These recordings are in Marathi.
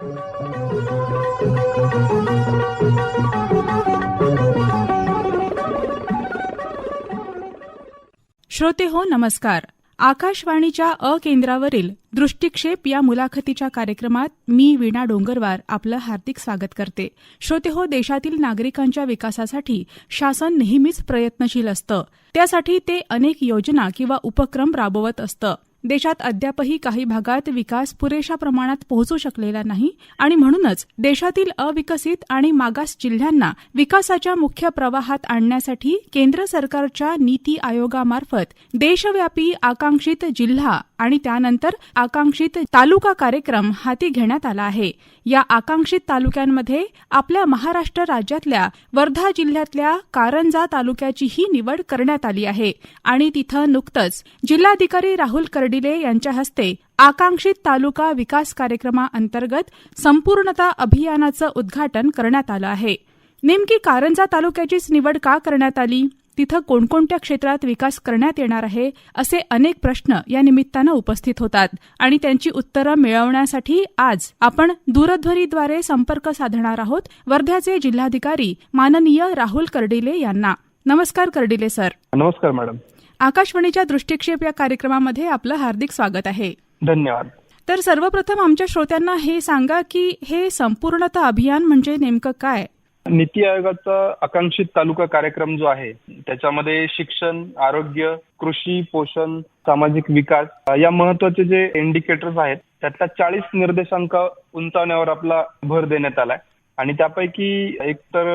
श्रोते हो नमस्कार. आकाशवाणीच्या अ केंद्रावरील दृष्टिक्षेप या मुलाखतीच्या कार्यक्रमात मी वीणा डोंगरवार आपलं हार्दिक स्वागत करते. श्रोते हो देशातील नागरिकांच्या विकासासाठी शासन नेहमीच प्रयत्नशील असतं. त्यासाठी ते अनेक योजना किंवा उपक्रम राबवत असतं. देशात अद्यापही काही भागात विकास पुरेशा प्रमाणात पोहोचू शकलेला नाही आणि म्हणूनच देशातील अविकसित आणि मागास जिल्ह्यांना विकासाच्या मुख्य प्रवाहात आणण्यासाठी केंद्र सरकारच्या नीती आयोगामार्फत देशव्यापी आकांक्षित जिल्हा आणि त्यानंतर आकांक्षित तालुका कार्यक्रम हाती घेण्यात आला आहे. या आकांक्षित तालुक्यांमध्ये आपल्या महाराष्ट्र राज्यातल्या वर्धा जिल्ह्यातल्या कारंजा तालुक्याचीही निवड करण्यात आली आहे आणि तिथं नुकतंच जिल्हाधिकारी राहुल कर्डिले यांच्या हस्ते आकांक्षित तालुका विकास कार्यक्रमाअंतर्गत संपूर्णता अभियानाचं उद्घाटन करण्यात आलं आहे. नेमकी कारंजा तालुक्याचीच निवड का करण्यात आली? तिथं कोणकोणत्या क्षेत्रात विकास करण्यात येणार आहे? असे अनेक प्रश्न या निमित्तानं उपस्थित होतात आणि त्यांची उत्तरं मिळवण्यासाठी आज आपण दूरध्वनीद्वारे संपर्क साधणार आहोत वर्ध्याचे जिल्हाधिकारी माननीय राहुल कर्डिले यांना. नमस्कार कर्डिले सर. नमस्कार मॅडम. आकाशवाणीच्या दृष्टिक्षेप या कार्यक्रमामध्ये आपलं हार्दिक स्वागत आहे. धन्यवाद. तर सर्वप्रथम आमच्या श्रोत्यांना हे सांगा की हे संपूर्णता अभियान म्हणजे नेमकं काय? नीती आयोगाचा आकांक्षित तालुका कार्यक्रम जो आहे त्याच्यामध्ये शिक्षण आरोग्य कृषी पोषण सामाजिक विकास या महत्त्वाचे जे इंडिकेटर्स आहेत त्यातल्या चाळीस निर्देशांक उंचावण्यावर आपला भर देण्यात आलाय. आणि त्यापैकी एक तर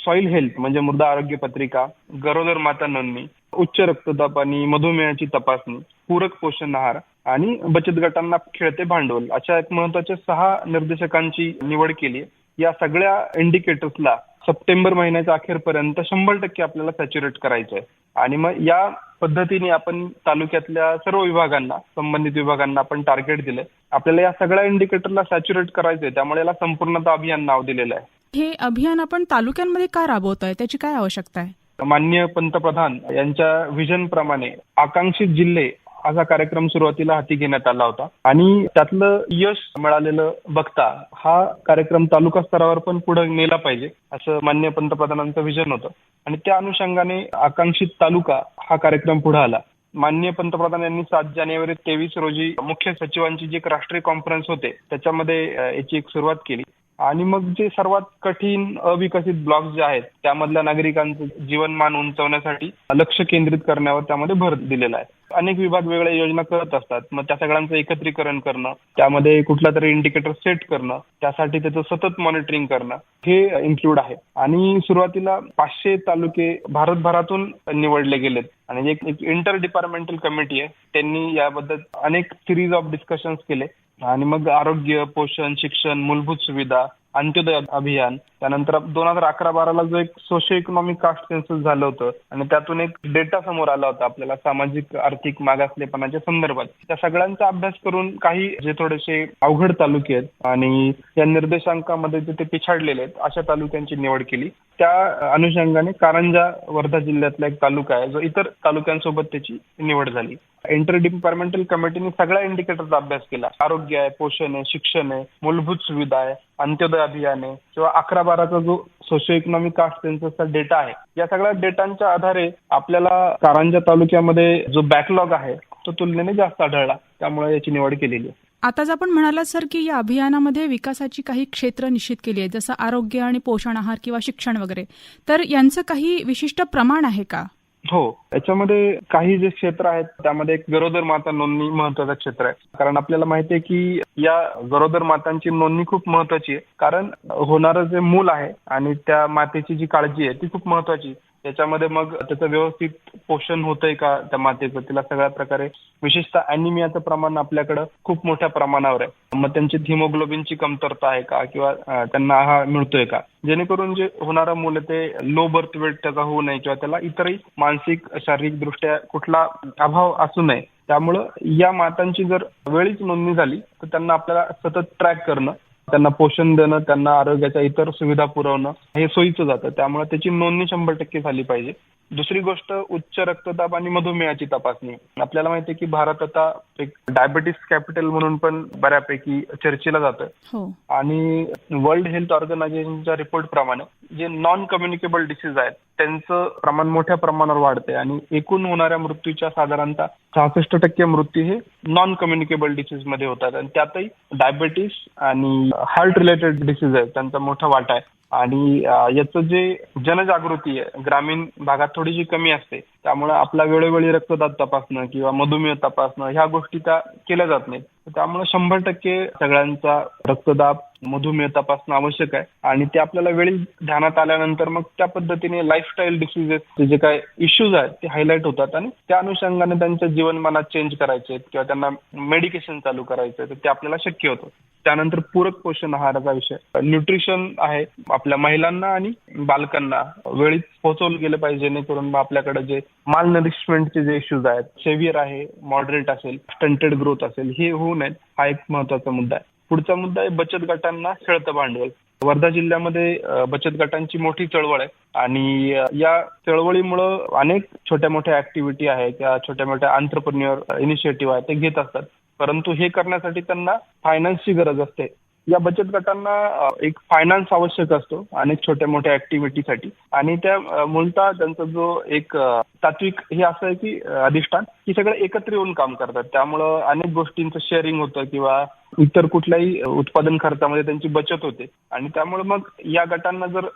सॉइल हेल्थ म्हणजे मृदा आरोग्य पत्रिका गरोदर माता नोंदणी उच्च रक्तदाब आणि मधुमेहाची तपासणी पूरक पोषण आहार आणि बचत गटांना खेळते भांडवल अशा एक महत्त्वाच्या सहा निर्देशकांची निवड केली या सगळ्या इंडिकेटर्सला सप्टेंबर महिन्याच्या अखेरपर्यंत शंभर टक्के आपल्याला सॅच्युरेट करायचं आहे आणि मग या पद्धतीने आपण तालुक्यातल्या सर्व विभागांना संबंधित विभागांना आपण टार्गेट दिलंय. आपल्याला या सगळ्या इंडिकेटरला सॅच्युरेट करायचंय. त्यामुळे याला संपूर्णता अभियान नाव दिलेलं आहे. हे अभियान आपण तालुक्यांमध्ये का राबवतोय? त्याची काय आवश्यकता आहे? माननीय पंतप्रधान यांच्या व्हिजन प्रमाणे आकांक्षित जिल्हे असा कार्यक्रम सुरुवातीला हाती घेण्यात आला होता. आणि त्यातलं यश मिळालेलं बघता हा कार्यक्रम तालुका स्तरावर पण पुढे नेला पाहिजे असं मान्य पंतप्रधानांचं विजन होतं. आणि त्या अनुषंगाने आकांक्षित तालुका हा कार्यक्रम पुढे आला. माननीय पंतप्रधान यांनी सात जानेवारी तेवीस रोजी मुख्य सचिवांची जी एक राष्ट्रीय कॉन्फरन्स होते त्याच्यामध्ये याची एक सुरुवात केली. आणि मग जे सर्वात कठीण अविकसित ब्लॉक जे आहेत त्यामधल्या नागरिकांचं जीवनमान उंचवण्यासाठी लक्ष केंद्रित करण्यावर त्यामध्ये भर दिलेला आहे. अनेक विभाग वेगळ्या योजना करत असतात. मग त्या सगळ्यांचं एकत्रीकरण करणं त्यामध्ये कुठला तरी इंडिकेटर सेट करणं त्यासाठी त्याचं सतत मॉनिटरिंग करणं हे इन्क्लूड आहे. आणि सुरुवातीला पाचशे तालुके भारतभरातून निवडले गेलेत. आणि एक इंटर डिपार्टमेंटल कमिटी आहे. त्यांनी याबद्दल अनेक सिरीज ऑफ डिस्कशन्स केले. आणि मग आरोग्य पोषण शिक्षण मूलभूत सुविधा अंत्योदय अभियान त्यानंतर दोन हजार अकरा बाराला जो एक सोशिओ इकॉनॉमिक कास्ट सेन्सस झालं होतं आणि त्यातून एक डेटा समोर आला होता आपल्याला सामाजिक आर्थिक मागासलेपणाच्या संदर्भात. त्या सगळ्यांचा अभ्यास करून काही जे थोडेसे अवघड तालुके आहेत आणि या निर्देशांकामध्ये जे ते पिछाडलेले आहेत अशा तालुक्यांची निवड केली. त्या अनुषंगाने कारंजा वर्धा जिल्ह्यातला एक तालुका आहे जो इतर तालुक्यांसोबत त्याची निवड झाली. इंटर डिपार्टमेंटल कमिटीने सगळ्या इंडिकेटरचा अभ्यास केला. आरोग्य आहे पोषण आहे शिक्षण आहे मूलभूत सुविधा आहे अंत्योदय अभियान आहे किंवा अकरा बाराचा जो सोशो इकॉनॉमिक कास्ट सेन्ससचा डेटा आहे या सगळ्या डेटांच्या आधारे आपल्याला कारंजा तालुक्यामध्ये जो बॅकलॉग आहे तो तुलनेने जास्त आढळला. त्यामुळे याची निवड केलेली आहे. आताच आपण म्हणालात सर की या अभियानामध्ये विकासाची काही क्षेत्र निश्चित केली आहेत जसं आरोग्य आणि पोषण आहार किंवा शिक्षण वगैरे तर यांचं काही विशिष्ट प्रमाण आहे का? हो. याच्यामध्ये काही जे क्षेत्र आहेत त्यामध्ये एक गरोदर माता नोंदणी महत्वाचं क्षेत्र आहे. कारण आपल्याला माहिती आहे की या गरोदर मातांची नोंदणी खूप महत्वाची आहे. कारण होणारं जे मूल आहे आणि त्या मातेची जी काळजी आहे ती खूप महत्वाची त्याच्यामध्ये मग त्याचं व्यवस्थित पोषण होतंय का त्या मातेचं? तिला सगळ्या प्रकारे विशेषतः अॅनिमियाचं प्रमाण आपल्याकडं खूप मोठ्या प्रमाणावर आहे. मग त्यांची हिमोग्लोबिनची कमतरता आहे का? किंवा त्यांना आहार मिळतोय का? जेणेकरून जे होणारं मूल ते लो बर्थ वेट त्याचा होऊ नये किंवा त्याला इतरही मानसिक शारीरिक दृष्ट्या कुठला अभाव असू नये. त्यामुळं या मातांची जर वेळीच नोंदणी झाली तर त्यांना आपल्याला सतत ट्रॅक करणं त्यांना पोषण देणं त्यांना आरोग्याच्या इतर सुविधा पुरवणं हे सोयीचं जातं. त्यामुळे त्याची नोंदणी शंभर टक्के झाली पाहिजे. दुसरी गोष्ट उच्च रक्तदाब आणि मधुमेहाची तपासणी. आपल्याला माहिती आहे की भारत आता एक डायबिटीस कॅपिटल म्हणून पण बऱ्यापैकी चर्चेला जातं हो. आणि वर्ल्ड हेल्थ ऑर्गनायझेशनच्या रिपोर्ट प्रमाणे जे नॉन कम्युनिकेबल डिसीज आहेत त्यांचं प्रमाण मोठ्या प्रमाणावर वाढतंय. आणि एकूण होणाऱ्या मृत्यूच्या साधारणतः सहासष्ट टक्के मृत्यू हे नॉन कम्युनिकेबल डिसीजमध्ये होतात. आणि त्यातही डायबिटीस आणि हार्ट रिलेटेड डिसीज आहेत त्यांचा मोठा वाटा आहे. आणि याचं जे जनजागृती आहे ग्रामीण भागात थोडीशी कमी असते त्यामुळे आपला वेळोवेळी रक्तदाब तपासणं किंवा मधुमेह तपासणं ह्या गोष्टी त्या केल्या जात नाहीत. त्यामुळे शंभर टक्के सगळ्यांचा रक्तदाब मधुमेह तपासणं आवश्यक आहे. आणि ते आपल्याला वेळी ध्यानात आल्यानंतर मग त्या पद्धतीने लाईफस्टाईल डिसिजेस जे काय इश्यूज आहेत ते हायलाईट होतात. आणि त्या अनुषंगाने त्यांच्या जीवनमानात चेंज करायचे किंवा त्यांना मेडिकेशन चालू करायचं तर ते आपल्याला शक्य होतं. त्यानंतर पूरक पोषण आहाराचा विषय. न्यूट्रिशन आहे आपल्या महिलांना आणि बालकांना. वेळीच पोहोचवलं गेलं पाहिजे जेणेकरून आपल्याकडे जे माल नरिशमेंटचे जे इश्यूज आहेत सेव्हिअर आहे मॉडरेट असेल स्टंटेड ग्रोथ असेल हे होऊ नयेत हा एक महत्त्वाचा मुद्दा आहे. पुढचा मुद्दा आहे बचत गटांना खेळतं भांडवल. वर्धा जिल्ह्यामध्ये बचत गटांची मोठी चळवळ आहे आणि या चळवळीमुळं अनेक छोट्या मोठ्या ऍक्टिव्हिटी आहे किंवा छोट्या मोठ्या आंतरप्रन्युअर इनिशिएटिव्ह आहे ते घेत असतात. परंतु हे करण्यासाठी त्यांना फायनान्सची गरज असते. या बचत गटांना एक फायनान्स आवश्यक असतो अनेक छोट्या मोठ्या ऍक्टिव्हिटीसाठी आणि त्या मूलतः त्यांचा जो एक तात्विक हे असं आहे की अधिष्ठान की सगळे एकत्र येऊन काम करतात. त्यामुळं अनेक गोष्टींचं शेअरिंग होतं किंवा इतर कुठल्याही उत्पादन खर्चामध्ये त्यांची बचत होते. आणि त्यामुळे मग या गटांना जर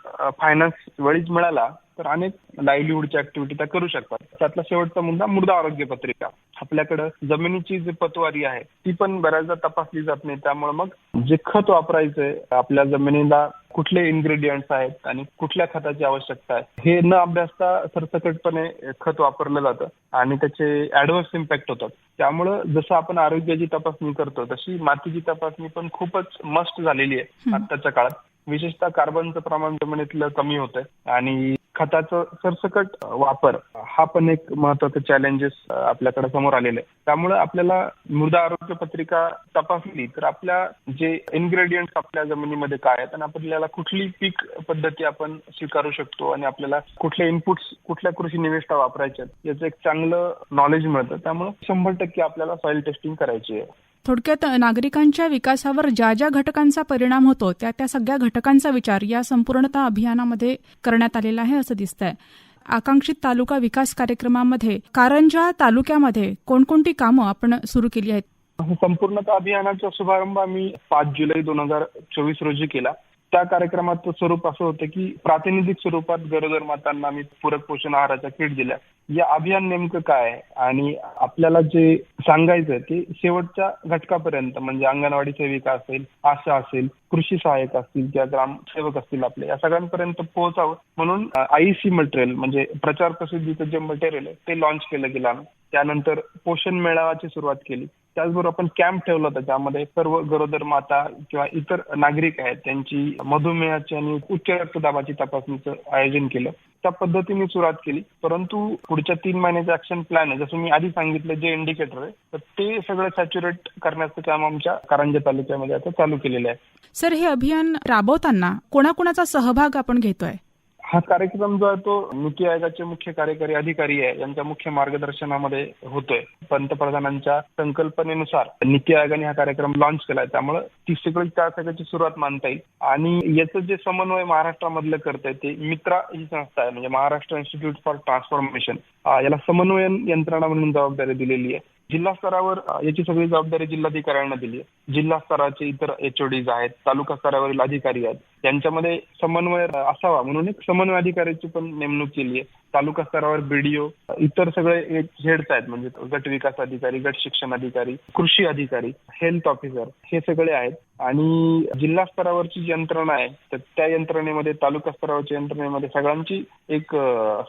फायनान्स वेळीच मिळाला तर अनेक लाईव्हलीहूडच्या ऍक्टिव्हिटी त्या करू शकतात. त्यातला शेवटचा मुद्दा मृदा आरोग्य पत्रिका. आपल्याकडं जमिनीची जी पतवारी आहे ती पण बऱ्याचदा तपासली जात नाही. त्यामुळे मग जे खत वापरायचंय आपल्या जमिनीला कुठले इन्ग्रेडियंट्स आहेत आणि कुठल्या खताची आवश्यकता आहे हे न अभ्यासता सरसकटपणे खत वापरलं जातं आणि त्याचे ऍडव्हर्स इम्पॅक्ट होतात. त्यामुळं जसं आपण आरोग्याची तपासणी करतो तशी मातीची तपासणी पण खूपच मस्ट झालेली आहे. आत्ताच्या काळात. विशेषतः कार्बनचं प्रमाण जमिनीतलं कमी होतंय आणि खताचं सरसकट वापर हा पण एक महत्त्वाचा चॅलेंजेस आपल्याकडे समोर आलेलं आहे. त्यामुळे आपल्याला मृदा आरोग्य पत्रिका तपासली तर आपल्या जे इन्ग्रेडियंट्स आपल्या जमिनीमध्ये काय आहेत आणि आपल्याला कुठली पीक पद्धती आपण स्वीकारू शकतो आणि आपल्याला कुठले इनपुट्स कुठल्या कृषी निविष्ठा वापरायच्या आहेत, याचं एक चांगलं नॉलेज मिळतं. त्यामुळे शंभर टक्के आपल्याला सॉइल टेस्टिंग करायची आहे. थोडक्यात नागरिकांच्या विकासावर ज्या ज्या घटकांचा परिणाम होतो त्या त्या सगळ्या घटकांचा विचार या संपूर्णता अभियानामध्ये करण्यात आलेला आहे असं दिसतंय. आकांक्षित तालुका विकास कार्यक्रमामध्ये कारंजा तालुक्यामध्ये कोणकोणती कामं आपण सुरू केली आहेत? संपूर्णता अभियानाचा शुभारंभ आम्ही पाच जुलै दोन हजार चोवीस रोजी केला. त्या कार्यक्रमाचं स्वरूप असं होतं की प्रातिनिधिक स्वरूपात गरोदर मातांना आम्ही पूरक पोषण आहाराच्या किट दिल्या. या अभियान नेमकं काय आहे? आणि आपल्याला जे सांगायचं ते शेवटच्या घटकापर्यंत म्हणजे अंगणवाडी सेविका असेल आशा असेल कृषी सहाय्यक असतील किंवा ग्रामसेवक असतील आपले या सगळ्यांपर्यंत पोहोचावं म्हणून आईसी मटेरियल म्हणजे प्रचार प्रसिद्धीचं जे मटेरियल आहे ते लॉन्च केलं गेलं आम्ही. त्यानंतर पोषण मेळाव्याची सुरुवात केली. त्याचबरोबर आपण कॅम्प ठेवला होता ज्यामध्ये सर्व गरोदर माता किंवा इतर नागरिक आहेत त्यांची मधुमेहाची आणि उच्च रक्तदाबाची तपासणीचं आयोजन केलं. त्या पद्धतीने सुरुवात केली. परंतु पुढच्या तीन महिन्याचे ऍक्शन प्लॅन आहे जसं मी आधी सांगितलं जे इंडिकेटर आहे तर ते सगळं सॅच्युरेट करण्याचं काम आमच्या कारंजा तालुक्यामध्ये आता चालू केलेलं आहे. सर हे अभियान राबवताना कोणाकोणाचा सहभाग आपण घेतोय? हा कार्यक्रम जो आहे तो नीती आयोगाचे मुख्य कार्यकारी अधिकारी आहे. यांच्या मुख्य मार्गदर्शनामध्ये होतोय. पंतप्रधानांच्या संकल्पनेनुसार नीती आयोगाने हा कार्यक्रम लॉन्च केलाय. त्यामुळे ती सगळी त्या सगळ्याची सुरुवात मानता येईल. आणि याचं जे समन्वय महाराष्ट्रामधलं करतंय ते मित्रा ही संस्था आहे. म्हणजे महाराष्ट्र इन्स्टिट्यूट फॉर ट्रान्सफॉर्मेशन याला समन्वयन यंत्रणा म्हणून जबाबदारी दिलेली आहे. जिल्हा स्तरावर याची सगळी जबाबदारी जिल्हाधिकाऱ्यांना दिली जिल्हा स्तराचे इतर एचओडीज आहेत तालुका स्तरावरील अधिकारी आहेत त्यांच्यामध्ये समन्वय असावा म्हणून एक समन्वय अधिकाऱ्याची पण नेमणूक केली आहे. तालुका स्तरावर बीडीओ इतर सगळे हेड्स आहेत म्हणजे गट विकास अधिकारी गट शिक्षण अधिकारी कृषी अधिकारी हेल्थ ऑफिसर हे सगळे आहेत. आणि जिल्हा स्तरावरची जी यंत्रणा आहे तर त्या यंत्रणेमध्ये तालुका स्तरावरच्या यंत्रणेमध्ये सगळ्यांची एक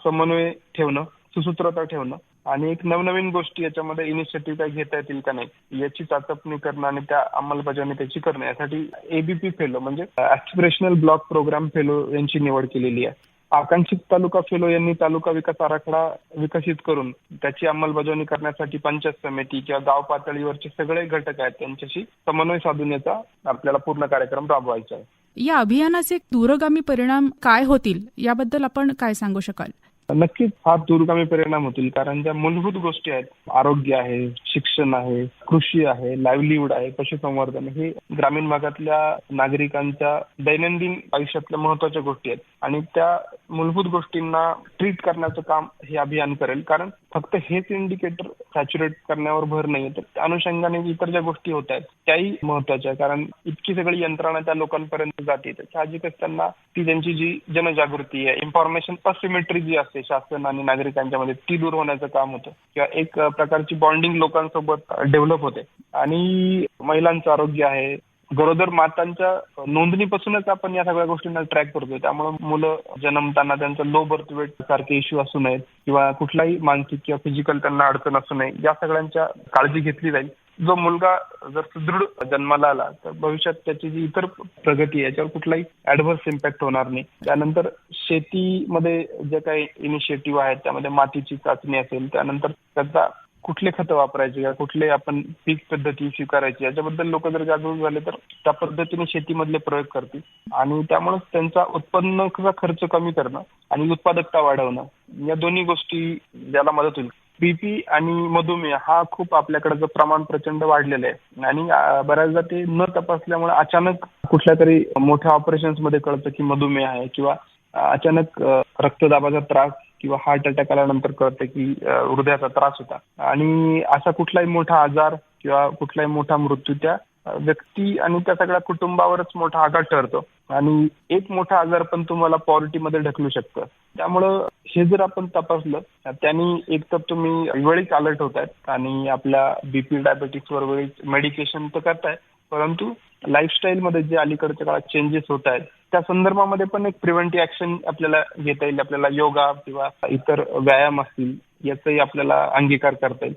समन्वय ठेवणं सुसूत्रता ठेवणं. आणि एक नवनवीन गोष्टी याच्यामध्ये इनिशिएटिव्ह काय घेता येतील का नाही याची चाचपणी करणं आणि त्या अंमलबजावणी त्याची करणं यासाठी एबीपी फेलो म्हणजे ऍस्पिरेशनल ब्लॉक प्रोग्राम फेलो यांची निवड केलेली आहे. आकांक्षित तालुका फेलो यांनी तालुका विकास आराखडा विकसित करून त्याची अंमलबजावणी करण्यासाठी पंचायत समिती किंवा गाव पातळीवरचे सगळे घटक आहेत त्यांच्याशी समन्वय साधून याचा आपल्याला पूर्ण कार्यक्रम राबवायचा आहे. या अभियानाचे दूरगामी परिणाम काय होतील याबद्दल आपण काय सांगू शकाल? नक्कीच फार दूरगामी परिणाम होतील. कारण ज्या मूलभूत गोष्टी आहेत आरोग्य आहे शिक्षण आहे कृषी आहे लाईव्हलीहूड आहे पशुसंवर्धन हे ग्रामीण भागातल्या नागरिकांच्या दैनंदिन आयुष्यातल्या महत्त्वाच्या गोष्टी आहेत. आणि त्या मूलभूत गोष्टींना ट्रीट करण्याचं काम हे अभियान करेल. कारण फक्त हेच इंडिकेटर सॅच्युरेट करण्यावर भर नाहीये. तर त्या अनुषंगाने इतर ज्या गोष्टी होत आहेत त्याही महत्त्वाच्या आहे कारण इतकी सगळी यंत्रणा त्या लोकांपर्यंत जाते. तर साहजिकच त्यांना ती त्यांची जी जनजागृती आहे इन्फॉर्मेशन असिमेट्री जी असते शासन आणि नागरिकांच्या मध्ये ती दूर होण्याचं काम होतं. किंवा एक प्रकारची बॉन्डिंग लोकांसोबत डेव्हलप होते. आणि महिलांचं आरोग्य आहे. गरोदर मातांच्या नोंदणीपासूनच आपण या सगळ्या गोष्टींना ट्रॅक करतोय. त्यामुळे मुलं जन्मताना त्यांचं लो बर्थ वेट सारखे इश्यू असू नयेत. किंवा कुठलाही मानसिक किंवा फिजिकल त्यांना अडचण असू नये. या सगळ्यांच्या काळजी घेतली जाईल. जो मुलगा जर सुदृढ जन्माला आला तर भविष्यात त्याची जी इतर प्रगती आहे याच्यावर कुठलाही ऍडव्हर्स इम्पॅक्ट होणार नाही. त्यानंतर शेतीमध्ये जे काही इनिशिएटिव्ह आहेत त्यामध्ये मातीची चाचणी असेल त्यानंतर त्याचा कुठले खतं वापरायचे किंवा कुठले आपण पीक पद्धती स्वीकारायची याच्याबद्दल लोक जर जागरूक झाले तर त्या पद्धतीने शेतीमधले प्रयोग करतील. आणि त्यामुळे त्यांचा उत्पन्नाचा खर्च कमी करणं आणि उत्पादकता वाढवणं या दोन्ही गोष्टी ज्याला मदत होईल. बीपी आणि मधुमेह हा खूप आपल्याकडचं प्रमाण प्रचंड वाढलेलं आहे. आणि बऱ्याचदा ते न तपासल्यामुळे अचानक कुठल्या तरी मोठ्या ऑपरेशन्समध्ये कळतं की मधुमेह आहे किंवा अचानक रक्तदाबाचा त्रास किंवा हार्ट अटॅक आल्यानंतर कळतं की हृदयाचा त्रास होता. आणि असा कुठलाही मोठा आजार किंवा कुठलाही मोठा मृत्यू त्या व्यक्ती आणि त्या सगळ्या कुटुंबावरच मोठा आघात ठरतो. आणि एक मोठा आजार पण तुम्हाला पॉवर्टीमध्ये ढकलू शकतं. त्यामुळं हे जर आपण तपासलं त्यांनी एक तर तुम्ही वेळीच अलर्ट होत आहेत आणि आपल्या बीपी डायबेटिक्सवर वेळीच मेडिकेशन तर करताय परंतु लाईफस्टाईलमध्ये जे अलीकडच्या काळात चेंजेस होत आहेत त्या संदर्भामध्ये पण एक प्रिव्हेंटिव्ह ऍक्शन आपल्याला घेता येईल. आपल्याला योगा किंवा इतर व्यायाम असतील याचाही आपल्याला अंगीकार करता येईल.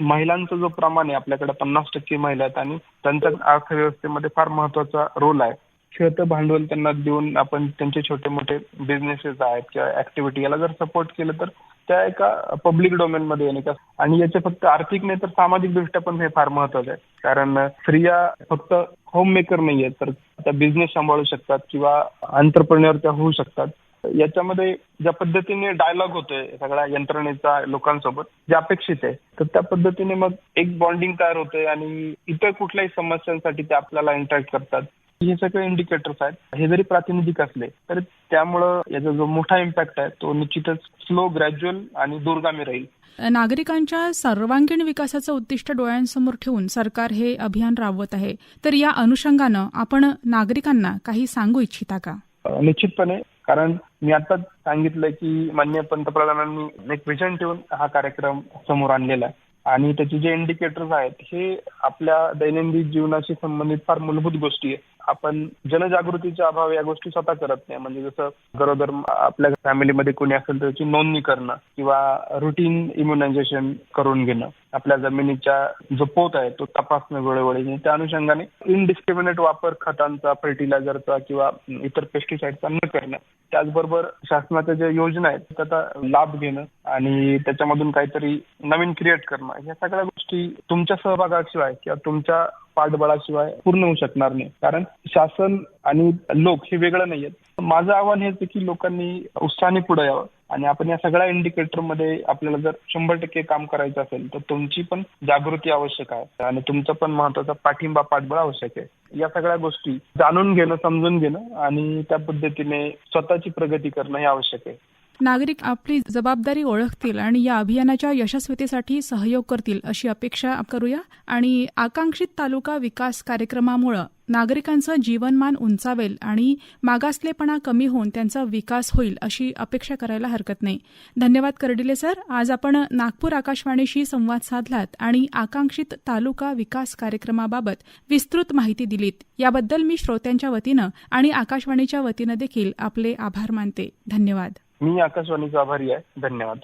महिलांचा जो प्रमाण आहे आपल्याकडे पन्नास टक्के महिला आहेत आणि त्यांच्या अर्थव्यवस्थेमध्ये फार महत्त्वाचा रोल आहे. खेळतं भांडवल त्यांना देऊन आपण त्यांचे छोटे मोठे बिझनेसेस आहेत किंवा ऍक्टिव्हिटी याला जर सपोर्ट केलं तर त्या एका पब्लिक डोमेन मध्ये येणे का? आणि याचे फक्त आर्थिक नाही तर सामाजिक दृष्ट्या पण हे फार महत्वाचं आहे. कारण स्त्रिया फक्त होम मेकर नाही आहेत तर त्या बिझनेस सांभाळू शकतात किंवा अंतरप्रेन्युअर त्या होऊ शकतात. याच्यामध्ये ज्या पद्धतीने डायलॉग होतोय सगळ्या यंत्रणेचा लोकांसोबत जे अपेक्षित आहे तर त्या पद्धतीने मग एक बॉन्डिंग तयार होते आणि इतर कुठल्याही समस्यांसाठी ते आपल्याला इंटरॅक्ट करतात. हे सगळे इंडिकेटर्स आहेत. हे जरी प्रातिनिधिक असले तर त्यामुळं याचा जो मोठा इम्पॅक्ट आहे तो निश्चितच स्लो ग्रॅज्युअल आणि दूरगामी राहील. नागरिकांच्या सर्वांगीण विकासाचं उद्दिष्ट डोळ्यांसमोर ठेवून सरकार हे अभियान राबवत आहे. तर या अनुषंगानं आपण नागरिकांना काही सांगू इच्छिता का? निश्चितपणे कारण मी आताच सांगितलं की मान्य पंतप्रधानांनी एक विजन ठेवून हा कार्यक्रम समोर आणलेला आहे. आणि त्याचे जे इंडिकेटर्स आहेत हे आपल्या दैनंदिन जीवनाशी संबंधित फार मूलभूत गोष्टी आहेत. आपण जनजागृतीच्या अभाव या गोष्टी स्वतः करत नाही. म्हणजे जसं गरोदर आपल्या फॅमिलीमध्ये कोणी असेल तर त्याची नोंदणी करणं किंवा रुटीन इम्युनायझेशन करून घेणं आपल्या जमिनीच्या जो पोत आहे तो तपासणं वेळोवेळी त्या अनुषंगाने इनडिस्क्रिमिनेट वापर खतांचा फर्टिलायझरचा किंवा इतर पेस्टिसाईडचा न करणं. त्याचबरोबर शासनाच्या ज्या योजना आहेत त्याचा लाभ घेणं आणि त्याच्यामधून काहीतरी नवीन क्रिएट करणं. या सगळ्या गोष्टी तुमच्या सहभागाशिवाय किंवा तुमच्या पाठबळाशिवाय पूर्ण होऊ शकणार नाही. कारण शासन आणि लोक हे वेगळं नाहीयेत. माझं आव्हान हेच की लोकांनी उत्साहाने पुढे यावं. आणि आपण या सगळ्या इंडिकेटरमध्ये आपल्याला जर शंभर टक्के काम करायचं असेल तर तुमची पण जागृती आवश्यक आहे. आणि तुमचा पण महत्त्वाचा पाठिंबा पाठबळ आवश्यक आहे. या सगळ्या गोष्टी जाणून घेणं समजून घेणं आणि त्या पद्धतीने स्वतःची प्रगती करणं हे आवश्यक आहे. नागरिक आपली जबाबदारी ओळखतील आणि या अभियानाच्या यशस्वीतेसाठी सहयोग करतील अशी अपेक्षा करूया. आणि आकांक्षित तालुका विकास कार्यक्रमामुळे नागरिकांचं जीवनमान उंचावेल आणि मागासलेपणा कमी होऊन त्यांचा विकास होईल अशी अपेक्षा करायला हरकत नाही. धन्यवाद कर्डिले सर. आज आपण नागपूर आकाशवाणीशी संवाद साधलात आणि आकांक्षित तालुका विकास कार्यक्रमाबाबत विस्तृत माहिती दिलीत. याबद्दल मी श्रोत्यांच्या वतीनं आणि आकाशवाणीच्या वतीनं देखील आपले आभार मानते. धन्यवाद. मी आकाशवाणीचा आभारी आहे. धन्यवाद.